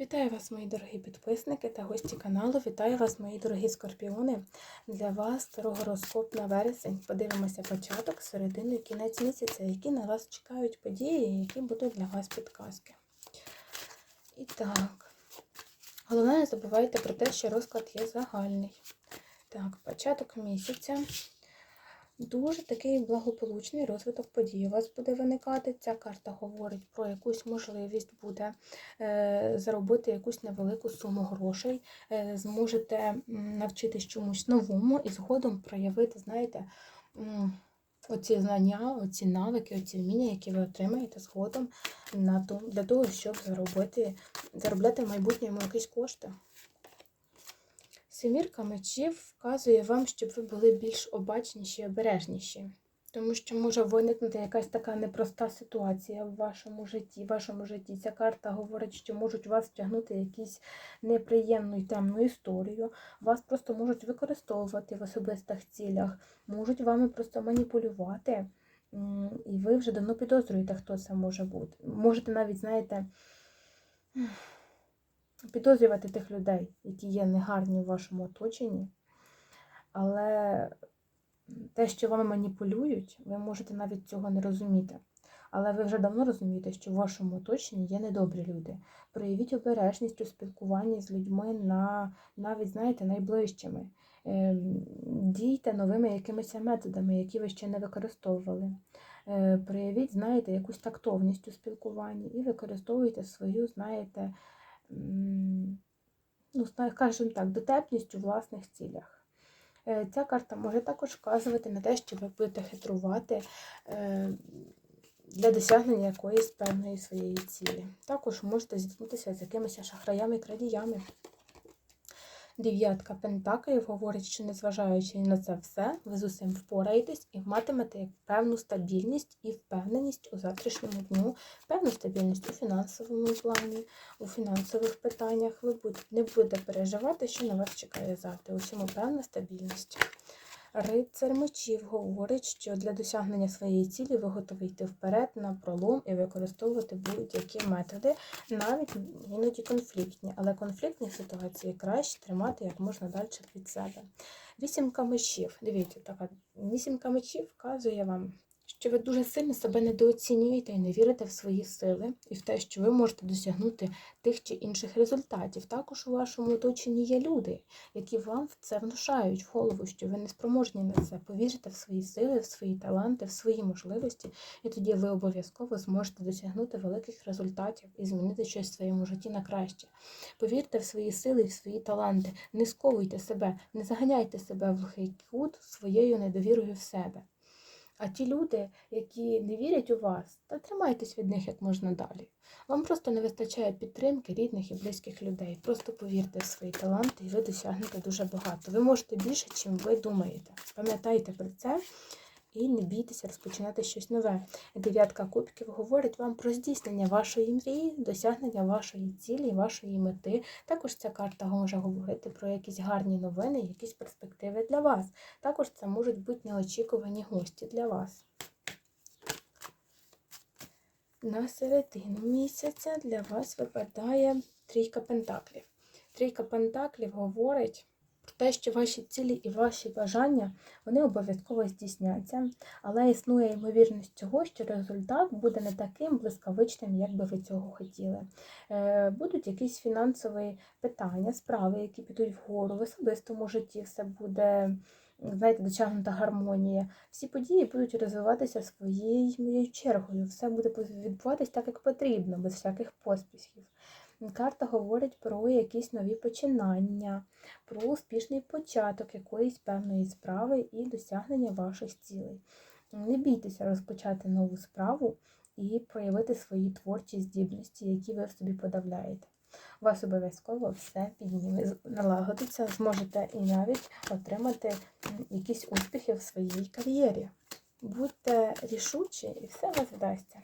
Вітаю вас, мої дорогі підписники та гості каналу. Вітаю вас, мої дорогі скорпіони. Для вас старогороскоп на вересень. Подивимося початок, середину і кінець місяця, які на вас чекають події, які будуть для вас підказки. І так, головне, не забувайте про те, що розклад є загальний. Так, початок місяця. Дуже такий благополучний розвиток подій у вас буде виникати. Ця карта говорить про якусь можливість буде е, заробити якусь невелику суму грошей, е, зможете навчитись чомусь новому і згодом проявити, знаєте, оці знання, оці навики, оці вміння, які ви отримаєте згодом на для того, щоб заробити, заробляти в майбутньому якісь кошти. Семірка мечів вказує вам, щоб ви були більш обачніші і обережніші. Тому що може виникнути якась така непроста ситуація в вашому житті. В вашому житті ця карта говорить, що можуть вас втягнути якусь неприємну і темну історію. Вас просто можуть використовувати в особистих цілях, можуть вами просто маніпулювати. І ви вже давно підозрюєте, хто це може бути. Можете навіть, знаєте, підозрювати тих людей, які є негарні в вашому оточенні. Але те, що вами маніпулюють, ви можете навіть цього не розуміти. Але ви вже давно розумієте, що в вашому оточенні є недобрі люди. Проявіть обережність у спілкуванні з людьми на навіть, знаєте, найближчими. Ем, Дійте новими якимись методами, які ви ще не використовували. Е, Проявіть, знаєте, якусь тактовність у спілкуванні і використовуйте свою, знаєте, ну, скажімо так, дотепність у власних цілях. Е, Ця карта може також вказувати на те, що ви будете хитрувати е, для досягнення якоїсь певної своєї цілі. Також можете зіткнутися з якимись шахраями і крадіями. Дев'ятка пентаклів говорить, що незважаючи на це все, ви з усім впораєтесь і матимете певну стабільність і впевненість у завтрашньому дню, певну стабільність у фінансовому плані, у фінансових питаннях. Ви не будете переживати, що на вас чекає завтра. Усьому певна стабільність. Рицар мечів говорить, що для досягнення своєї цілі ви готові йти вперед на пролом і використовувати будь-які методи, навіть іноді конфліктні, але конфліктні ситуації краще тримати як можна далі від себе. Вісімка мечів. Дивіться, така вісімка мечів вказує вам, що ви дуже сильно себе недооцінюєте і не вірите в свої сили і в те, що ви можете досягнути тих чи інших результатів. Також у вашому оточенні є люди, які вам це внушають в голову, що ви не спроможні на це. Повірте в свої сили, в свої таланти, в свої можливості, і тоді ви обов'язково зможете досягнути великих результатів і змінити щось в своєму житті на краще. Повірте в свої сили і в свої таланти, не сковуйте себе, не заганяйте себе в глухий кут своєю недовірою в себе. А ті люди, які не вірять у вас, та тримайтесь від них як можна далі. Вам просто не вистачає підтримки рідних і близьких людей. Просто повірте в свої таланти, і ви досягнете дуже багато. Ви можете більше, чим ви думаєте. Пам'ятайте про це і не бійтеся розпочинати щось нове. Дев'ятка кубків говорить вам про здійснення вашої мрії, досягнення вашої цілі, вашої мети. Також ця карта може говорити про якісь гарні новини, якісь перспективи для вас. Також це можуть бути неочікувані гості для вас. На середину місяця для вас випадає трійка пентаклів. Трійка пентаклів говорить те, що ваші цілі і ваші бажання вони обов'язково здійсняться, але існує ймовірність цього, що результат буде не таким блискавичним, як би ви цього хотіли. Е, Будуть якісь фінансові питання, справи, які підуть вгору, в особистому житті все буде. Знаєте, досягнута гармонія. Всі події будуть розвиватися своєю чергою. Все буде відбуватись так, як потрібно, без всяких поспіхів. Карта говорить про якісь нові починання, про успішний початок якоїсь певної справи і досягнення ваших цілей. Не бійтеся розпочати нову справу і проявити свої творчі здібності, які ви в собі подавляєте. У вас обов'язково все підніме, налагодиться, зможете і навіть отримати якісь успіхи в своїй кар'єрі. Будьте рішучі і все вас вдасться.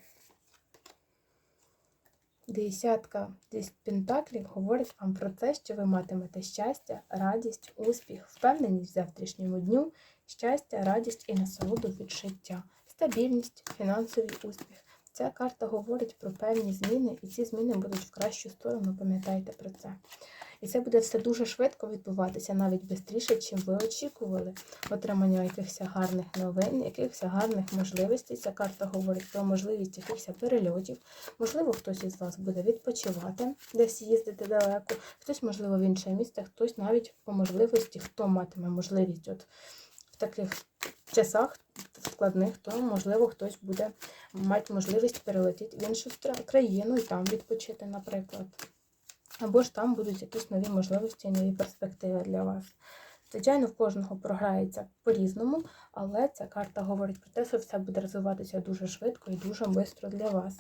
Десятка десь пентаклів говорить вам про те, що ви матимете щастя, радість, успіх, впевненість в завтрашньому дню, щастя, радість і насолоду від життя, стабільність, фінансовий успіх. Ця карта говорить про певні зміни, і ці зміни будуть в кращу сторону, пам'ятайте про це. І це буде все дуже швидко відбуватися, навіть швидше, чим ви очікували. Отримання якихось гарних новин, якихось гарних можливостей. Ця карта говорить про можливість якихось перельотів. Можливо, хтось із вас буде відпочивати, десь їздити далеко, хтось, можливо, в інше місце, хтось навіть по можливості, хто матиме можливість от в таких часах складних, то, можливо, хтось буде мати можливість перелетіти в іншу країну і там відпочити, наприклад. Або ж там будуть якісь нові можливості, і нові перспективи для вас. Звичайно, в кожного програється по-різному, але ця карта говорить про те, що все буде розвиватися дуже швидко і дуже швидко для вас.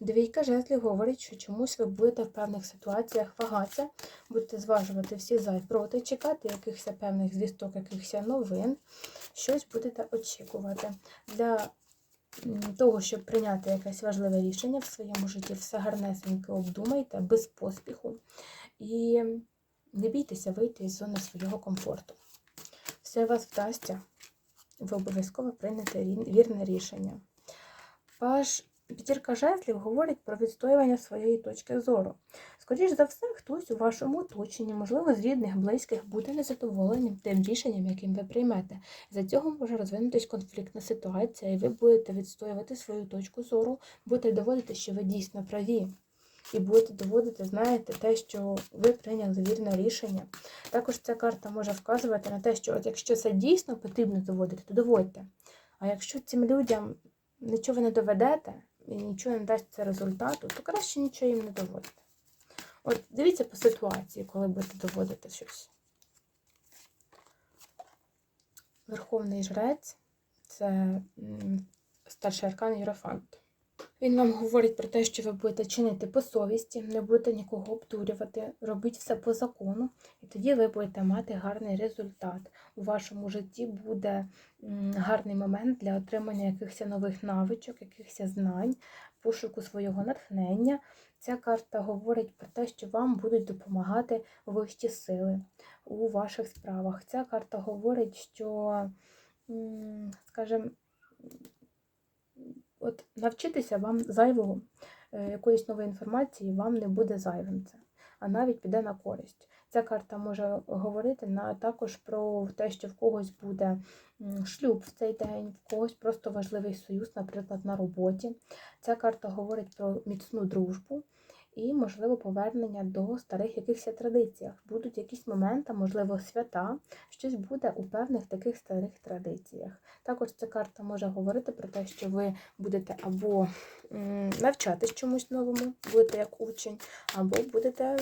Двійка жезлів говорить, що чомусь ви будете в певних ситуаціях вагатися, будете зважувати всі за і проти, чекати якихось певних звісток, якихось новин, щось будете очікувати. Для того, щоб прийняти якесь важливе рішення в своєму житті, все гарнесенько обдумайте, без поспіху. І не бійтеся вийти із зони свого комфорту. Все вас вдасться. Ви обов'язково приймете вірне рішення. Ваш п'ятірка жезлів говорить про відстоювання своєї точки зору. Скоріш за все, хтось у вашому оточенні, можливо, з рідних, близьких, буде незадоволеним тим рішенням, яким ви приймете. За цього може розвинутись конфліктна ситуація, і ви будете відстоювати свою точку зору, будете доводити, що ви дійсно праві. І будете доводити, знаєте, те, що ви прийняли вірне рішення. Також ця карта може вказувати на те, що от якщо це дійсно потрібно доводити, то доводьте. А якщо цим людям нічого не доведете і нічого не дасть це результату, то краще нічого їм не доводити. От дивіться по ситуації, коли будете доводити щось. Верховний жрець це старший аркан Єрофант. Він вам говорить про те, що ви будете чинити по совісті, не будете нікого обдурювати, робіть все по закону, і тоді ви будете мати гарний результат. У вашому житті буде гарний момент для отримання якихось нових навичок, якихось знань, пошуку свого натхнення. Ця карта говорить про те, що вам будуть допомагати вищі сили у ваших справах. Ця карта говорить, що, скажімо, от навчитися вам зайвого, е, якоїсь нової інформації вам не буде зайвим це, а навіть піде на користь. Ця карта може говорити на також про те, що в когось буде шлюб в цей день, в когось просто важливий союз, наприклад, на роботі. Ця карта говорить про міцну дружбу і, можливо, повернення до старих якихось традиціях. Будуть якісь моменти, можливо, свята, щось буде у певних таких старих традиціях. Також ця карта може говорити про те, що ви будете або навчатись чомусь новому, будете як учень, або будете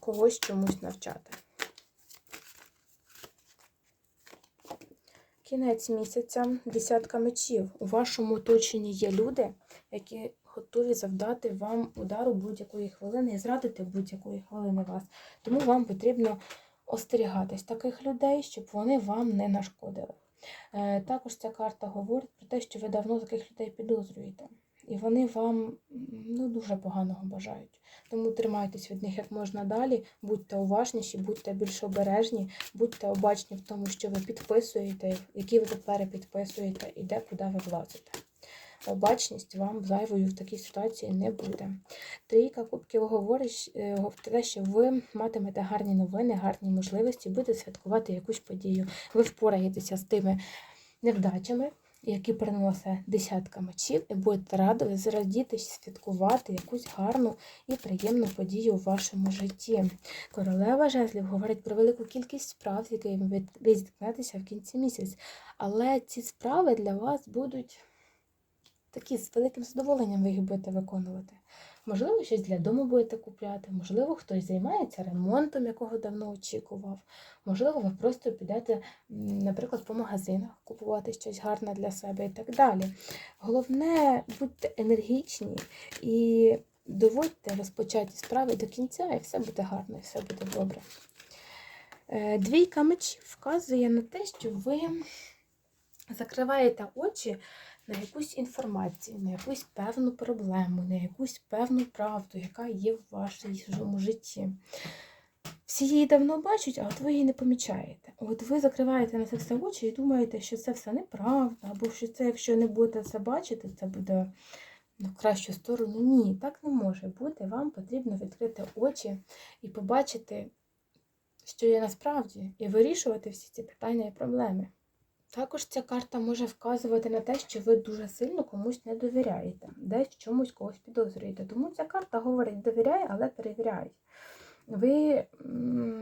когось чомусь навчати. Кінець місяця, десятка мечів. У вашому оточенні є люди, які готові завдати вам удару будь-якої хвилини і зрадити будь-якої хвилини вас. Тому вам потрібно остерігатись таких людей, щоб вони вам не нашкодили. Е, Також ця карта говорить про те, що ви давно таких людей підозрюєте. І вони вам ну, дуже поганого бажають. Тому тримайтесь від них як можна далі, будьте уважніші, будьте більш обережні, будьте обачні в тому, що ви підписуєте, які ви тепер підписуєте і де куди ви влазите. Обачність вам зайвою в такій ситуації не буде. Трійка кубків говорить е, про те, що ви матимете гарні новини, гарні можливості, будете святкувати якусь подію. Ви впораєтеся з тими невдачами, які приносить десятка мечів, і будете радувати, зрадіти, святкувати якусь гарну і приємну подію у вашому житті. Королева жезлів говорить про велику кількість справ, з якими ви- зіткнетеся в кінці місяця. Але ці справи для вас будуть такі з великим задоволенням ви їх будете виконувати. Можливо, щось для дому будете купляти, можливо, хтось займається ремонтом, якого давно очікував. Можливо, ви просто підете, наприклад, по магазинах купувати щось гарне для себе і так далі. Головне, будьте енергічні і доводьте розпочаті справи до кінця, і все буде гарно, і все буде добре. Е, Двійка мечів вказує на те, що ви закриваєте очі на якусь інформацію, на якусь певну проблему, на якусь певну правду, яка є в вашому житті. Всі її давно бачать, а от ви її не помічаєте. От ви закриваєте на це все очі і думаєте, що це все неправда, або що це, якщо не будете це бачити, це буде в кращу сторону. Ні, так не може бути. Вам потрібно відкрити очі і побачити, що є насправді, і вирішувати всі ці питання і проблеми. Також ця карта може вказувати на те, що ви дуже сильно комусь не довіряєте, десь чомусь когось підозрюєте. Тому ця карта говорить довіряй, але перевіряй. Ви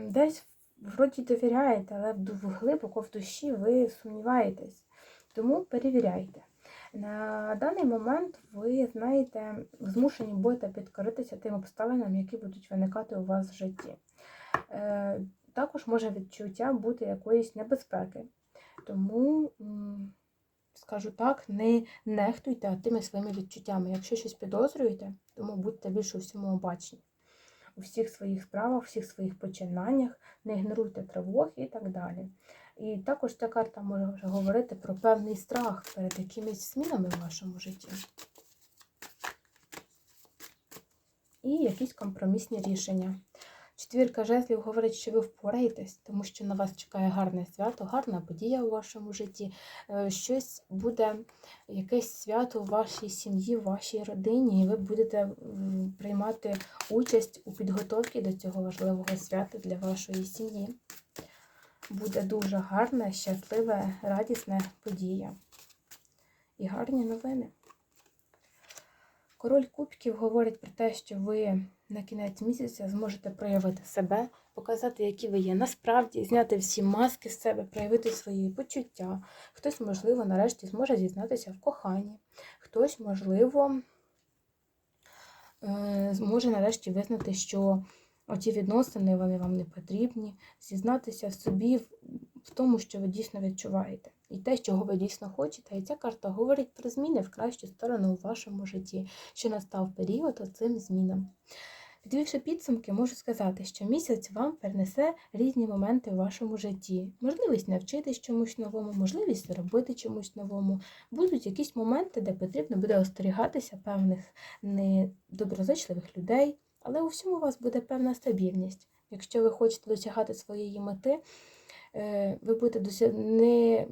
десь вроді довіряєте, але глибоко в душі ви сумніваєтесь. Тому перевіряйте. На даний момент ви знаєте, змушені будете підкоритися тим обставинам, які будуть виникати у вас в житті. Е, Також може відчуття бути якоїсь небезпеки. Тому, скажу так, не нехтуйте тими своїми відчуттями. Якщо щось підозрюєте, тому будьте більше у всьому обачні. У всіх своїх справах, у всіх своїх починаннях, не ігноруйте тривог і так далі. І також ця карта може вже говорити про певний страх перед якимись змінами в вашому житті. І якісь компромісні рішення. Четвірка жезлів говорить, що ви впораєтесь, тому що на вас чекає гарне свято, гарна подія у вашому житті. Е, Щось буде, якесь свято у вашій сім'ї, в вашій родині, і ви будете приймати участь у підготовці до цього важливого свята для вашої сім'ї. Буде дуже гарна, щаслива, радісна подія. І гарні новини. Король Кубків говорить про те, що ви на кінець місяця зможете проявити себе, показати, які ви є насправді, зняти всі маски з себе, проявити свої почуття. Хтось, можливо, нарешті зможе зізнатися в коханні, хтось, можливо, е, зможе нарешті визнати, що оті відносини вони вам не потрібні, зізнатися в собі в- тому, що ви дійсно відчуваєте, і те, чого ви дійсно хочете. І ця карта говорить про зміни в кращу сторону у вашому житті, що настав період оцим змінам. Підвівши підсумки, можу сказати, що місяць вам перенесе різні моменти в вашому житті. Можливість навчитись чомусь новому, можливість заробити чомусь новому. Будуть якісь моменти, де потрібно буде остерігатися певних недоброзичливих людей, але у всьому у вас буде певна стабільність. Якщо ви хочете досягати своєї мети, е, ви будете досяг... не...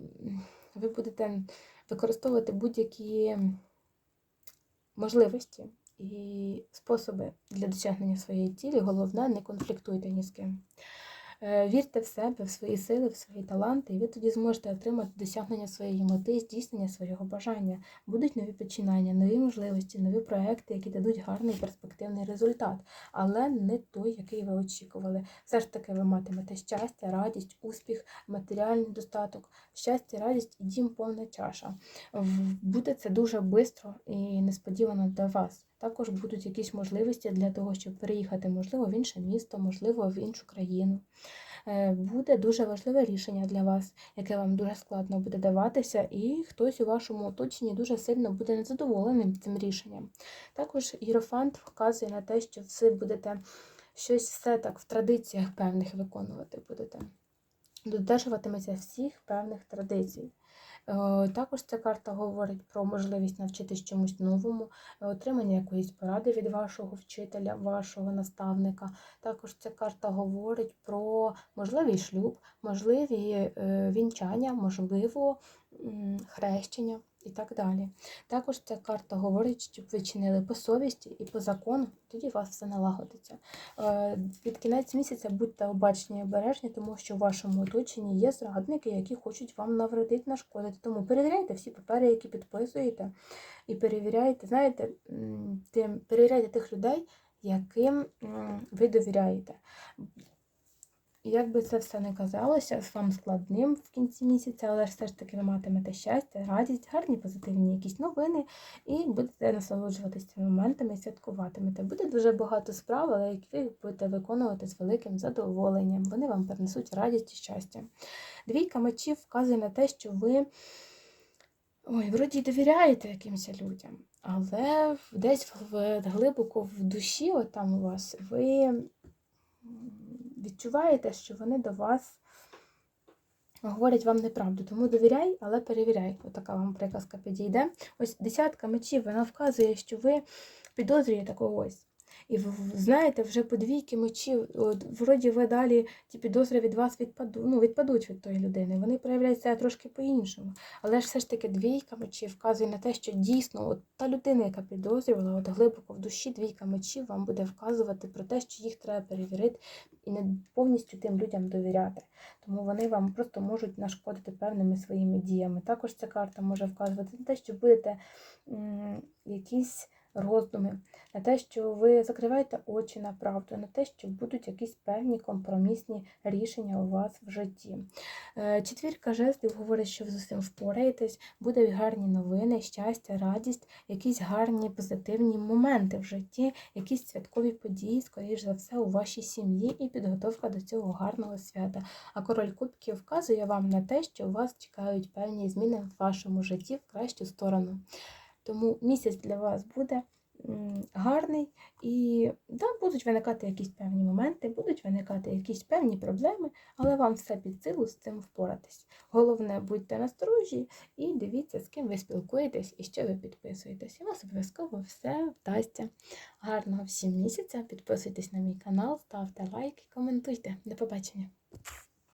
ви будете використовувати будь-які можливості і способи для досягнення своєї цілі. Головне, не конфліктуйте ні з ким. Е, Вірте в себе, в свої сили, в свої таланти, і ви тоді зможете отримати досягнення своєї мети, здійснення свого бажання. Будуть нові починання, нові можливості, нові проекти, які дадуть гарний перспективний результат, але не той, який ви очікували. Все ж таки ви матимете щастя, радість, успіх, матеріальний достаток, щастя, радість і дім повна чаша. Буде це дуже швидко і несподівано для вас. Також будуть якісь можливості для того, щоб переїхати, можливо, в інше місто, можливо, в іншу країну. Е, Буде дуже важливе рішення для вас, яке вам дуже складно буде даватися, і хтось у вашому оточенні дуже сильно буде незадоволеним цим рішенням. Також Єрофант вказує на те, що ви будете щось все так в традиціях певних виконувати будете. Додержуватиметься всіх певних традицій. Е, Також ця карта говорить про можливість навчитись чомусь новому, е, отримання якоїсь поради від вашого вчителя, вашого наставника. Також ця карта говорить про можливий шлюб, можливі е, вінчання, можливо, хрещення і так далі. Також ця карта говорить, щоб ви чинили по совісті і по закону, тоді у вас все налагодиться. Е, Під кінець місяця будьте обачні і обережні, тому що в вашому оточенні є зрадники, які хочуть вам навредити, нашкодити. Тому перевіряйте всі папери, які підписуєте, і перевіряйте, знаєте, перевіряйте тих людей, яким ви довіряєте. Як би це все не казалося, з вам складним в кінці місяця, але все ж таки ви матимете щастя, радість, гарні позитивні якісь новини, і будете насолоджуватися цими моментами святкуватимете. Буде дуже багато справ, але які ви будете виконувати з великим задоволенням. Вони вам принесуть радість і щастя. Двійка мечів вказує на те, що ви ой, вроді довіряєте якимось людям, але десь в, глибоко в душі, от там у вас, ви відчуваєте, що вони до вас говорять вам неправду. Тому довіряй, але перевіряй. Отака вам приказка підійде. Ось десятка мечів, вона вказує, що ви підозрюєте когось. І знаєте, вже по двійки мечів, от, вроді ви далі ті підозри від вас відпаду, ну, відпадуть від тої людини. Вони проявляють себе трошки по-іншому. Але ж все ж таки двійка мечів вказує на те, що дійсно от та людина, яка підозрювала, от глибоко в душі двійка мечів вам буде вказувати про те, що їх треба перевірити і не повністю тим людям довіряти. Тому вони вам просто можуть нашкодити певними своїми діями. Також ця карта може вказувати на те, що будете якісь роздуми, на те, що ви закриваєте очі на правду, на те, що будуть якісь певні компромісні рішення у вас в житті. Е, Четвірка жезлів говорить, що ви з усім впораєтесь, будуть гарні новини, щастя, радість, якісь гарні позитивні моменти в житті, якісь святкові події, скоріш за все, у вашій сім'ї і підготовка до цього гарного свята. А король кубків вказує вам на те, що у вас чекають певні зміни в вашому житті в кращу сторону. Тому місяць для вас буде гарний і да, будуть виникати якісь певні моменти, будуть виникати якісь певні проблеми, але вам все під силу з цим впоратись. Головне, будьте насторожі і дивіться, з ким ви спілкуєтесь і що ви підписуєтесь. І вас обов'язково все вдасться. Гарного всім місяця. Підписуйтесь на мій канал, ставте лайки, коментуйте. До побачення!